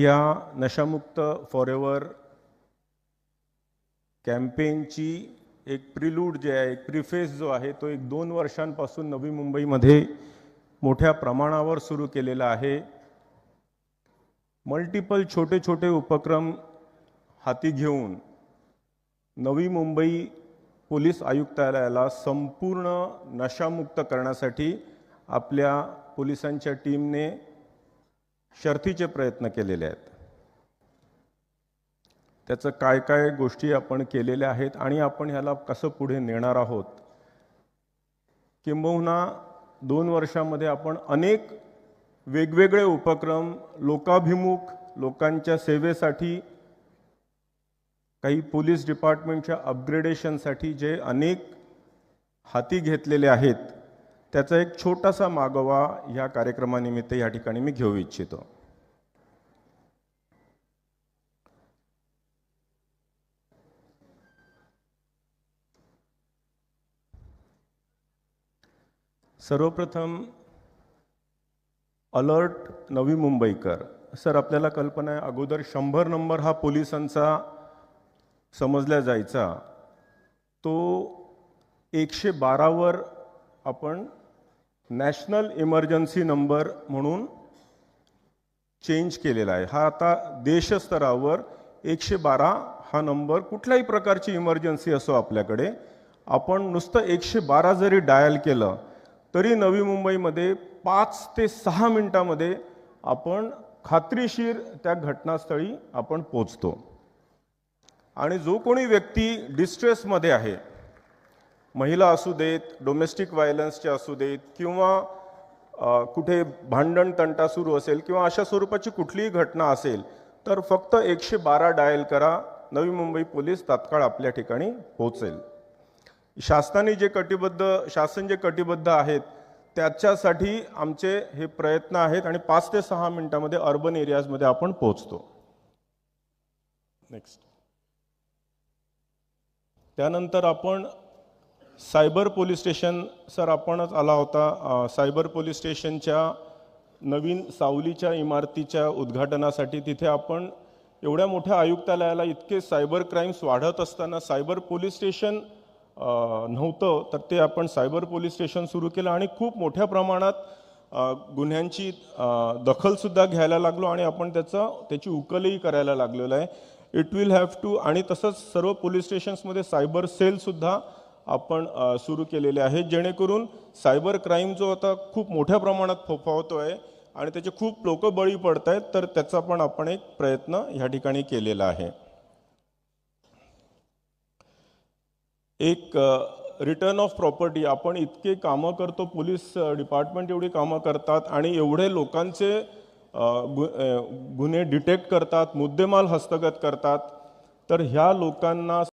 या नशामुक्त फॉरेवर कॅम्पेनची एक प्रिलूड जे आहे एक प्रिफेस जो आहे तो एक दोन वर्षांपासून नवी मुंबईमध्ये मोठ्या प्रमाणावर सुरू केलेला आहे. मल्टिपल छोटे छोटे उपक्रम हाती घेऊन नवी मुंबई पोलीस आयुक्तालयाला संपूर्ण नशामुक्त करण्यासाठी आपल्या पोलिसांच्या टीमने शर्थीचे प्रयत्न केलेले आहेत. त्याचं काय काय गोष्टी आपण केलेल्या आहेत आणि आपण ह्याला कसं पुढे नेणार आहोत? किंबहुना दोन वर्षामध्ये आपण अनेक वेगवेगळे उपक्रम लोकाभिमुख लोकांच्या सेवेसाठी काही पोलीस डिपार्टमेंटच्या अपग्रेडेशनसाठी जे अनेक हाती घेतलेले आहेत त्याचा एक छोटासा मागोवा ह्या कार्यक्रमानिमित्त या ठिकाणी मी घेऊ इच्छितो. सर्वप्रथम अलर्ट नवी मुंबईकर. सर आपल्याला कल्पना आहे अगोदर शंभर नंबर हा पोलिसांचा समजल्या जायचा. तो एकशे बारावर आपण नॅशनल इमर्जन्सी नंबर म्हणून चेंज केलेला आहे. हा आता देशस्तरावर एकशे बारा हा नंबर कुठल्याही प्रकारची इमर्जन्सी असो आपल्याकडे आपण नुसतं एकशे बारा जरी डायल केलं तरी नवी मुंबईमध्ये पाच ते सहा मिनिटामध्ये आपण खात्रीशीर त्या घटनास्थळी आपण पोचतो. आणि जो कोणी व्यक्ती डिस्ट्रेसमध्ये आहे महिला असू देत डोमेस्टिक व्हायलन्सचे असू देत किंवा कुठे भांडण तंटा सुरू असेल किंवा अशा स्वरूपाची कुठलीही घटना असेल तर फक्त एकशे बारा डायल करा. नवी मुंबई पोलीस तात्काळ आपल्या ठिकाणी पोहोचेल. शासनाने जे कटिबद्ध शासन जे कटिबद्ध आहेत त्याच्यासाठी आमचे हे प्रयत्न आहेत आणि पाच ते सहा मिनिटामध्ये अर्बन एरियाजमध्ये आपण पोहोचतो. नेक्स्ट त्यानंतर आपण सायबर पोलीस स्टेशन सर आपणच आला होता. सायबर पोलीस स्टेशनच्या नवीन सावलीच्या इमारतीच्या उद्घाटनासाठी तिथे आपण एवढ्या मोठ्या आयुक्तालयाला इतके सायबर क्राईम्स वाढत असताना सायबर पोलीस स्टेशन नव्हतं तर ते आपण सायबर पोलीस स्टेशन सुरू केलं आणि खूप मोठ्या प्रमाणात गुन्ह्यांची दखलसुद्धा घ्यायला लागलो आणि आपण त्याचं त्याची उकलही करायला लागलेलं आहे. इट विल हॅव टू आणि तसंच सर्व पोलीस स्टेशन्समध्ये सायबर सेलसुद्धा आपण सुरू केलेले आहे. जेणेकरून सायबर क्राईम जो आता खूप मोठ्या प्रमाणात फोफावतो आहे आणि त्याचे खूप लोक बळी पडत आहेत तर त्याचा पण आपण एक प्रयत्न ह्या ठिकाणी केलेला आहे. एक रिटर्न ऑफ प्रॉपर्टी आपण इतके कामं करतो पोलीस डिपार्टमेंट एवढी कामं करतात आणि एवढे लोकांचे गु- गुन्हे डिटेक्ट करतात मुद्देमाल हस्तगत करतात. तर ह्या लोकांना